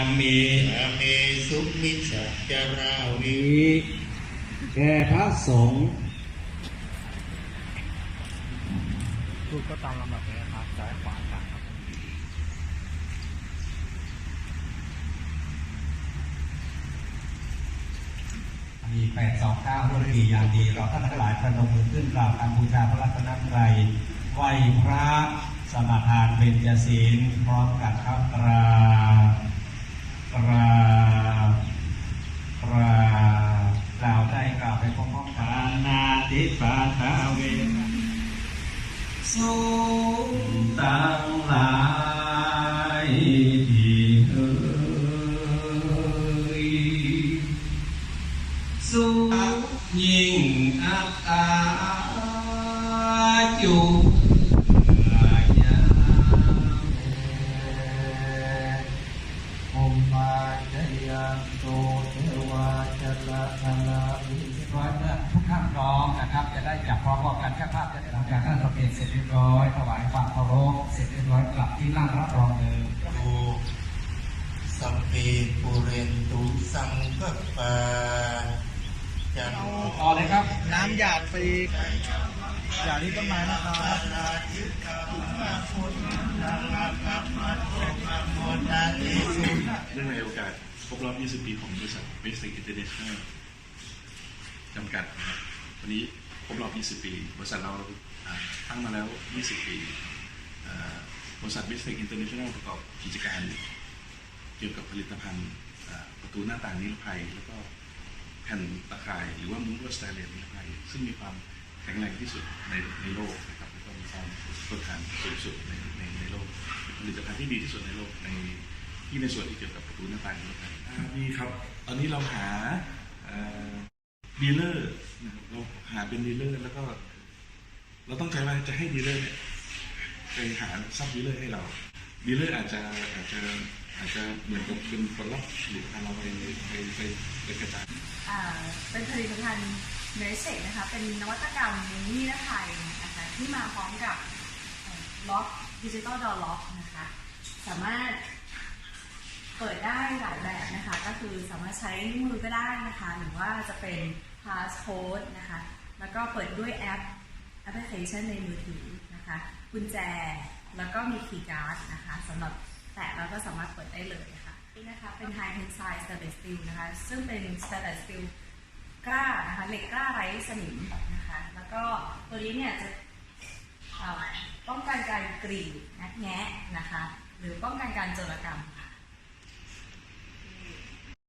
อามีอาเมสุมิจจาราวินี้แก่พระสงฆ์พูดก็ตามลำดับนี้นะครับซ้ายขวากลางครับมีแปดสองเก้าร่วมดีอย่างดี เราท่านทั้งหลายประนมมือขึ้นกราบการบูชาพระรัตนตรัยไหวพระสมาทานเบญจศีลพร้อมกันครับกราบกราบกราบกล่าวได้กล่าวไปพร้อมๆกั ปาน นาติปาทาเวสูงตั้งหลายที่เอ่ยสูงยิ่งอักตาจุ พร้อมๆกันแค่ภาพจะได้หลังจากท่านประเพณเสร็จเรียบร้อยถวายความเคารพเสร็จเรียบร้อยกลับที่นั่งรับรองเดิมตูสัมปีปุเรนตุสังกปาจันโต่อเลยครับ น้ำหยาดฟรีหยาดที่ต้นไม้นะครับนาทิกามาพุทธังอาคัมมาโตมาโมนาลิสุเนื่องในโอกาสครบรอบ 20 ปีของบริษัท Basic International จำกัดนะครับวันนี้ ครบรอบ 20 ปี บริษัทเราตั้งมาแล้ว 20 ปีบริษัท Basic International ประกอบกิจการเกี่ยวกับผลิตภัณฑ์ประตูหน้าต่างนิรภัย แล้วก็แผ่นตะข่ายหรือว่ามุ้งลวดสแตนเลสนิรภัย ซึ่งมีความแข็งแรงที่สุดในในโลกนะครับแล้วก็มีความทนทานสูงสุดในในในโลกผลิตภัณฑ์ที่ดีที่สุดในโลกในที่ในส่วนที่เกี่ยวกับประตูหน้าต่างนิรภัยมีครับ ตอนนี้เราหาดีลเลอร์ นะครับเราหาเป็นดีลเลอร์แล้วก็ เราต้องใจว่าจะให้ดีลเลอร์เนี่ยไปหาซับดีลเลอร์ให้เราดีลเลอร์อาจจะอาจจะอาจจะเหมือนกับเป็นคนรับผลิตภัณฑ์เราไปไปไปไปกระจายอ่าเป็นผลิตภัณฑ์เมสเซจนะคะ เป็นนวัตกรรมนิรภัยนะคะที่มาพร้อมกับล็อกดิจิตอลดอล็อกนะคะ สามารถ เปิดได้หลายแบบนะคะ ก็คือสามารถใช้นิ้วมือก็ได้นะคะ หรือว่าจะเป็นพาสโค้ดนะคะ แล้วก็เปิดด้วยแอปแอปพลิเคชันในมือถือนะคะ กุญแจ แล้วก็มีคีย์การ์ดนะคะสำหรับแตะแล้วก็สามารถเปิดได้เลยค่ะนี่นะคะเป็น High Tensile Stainless Steel นะคะ ซึ่งเป็น Stainless Steel กล้านะคะเหล็กกล้าไร้สนิมนะคะ แล้วก็ตัวนี้เนี่ยจะป้องกันการกรีดงัดแงะนะคะ หรือป้องกันการโจรกรรมค่ะ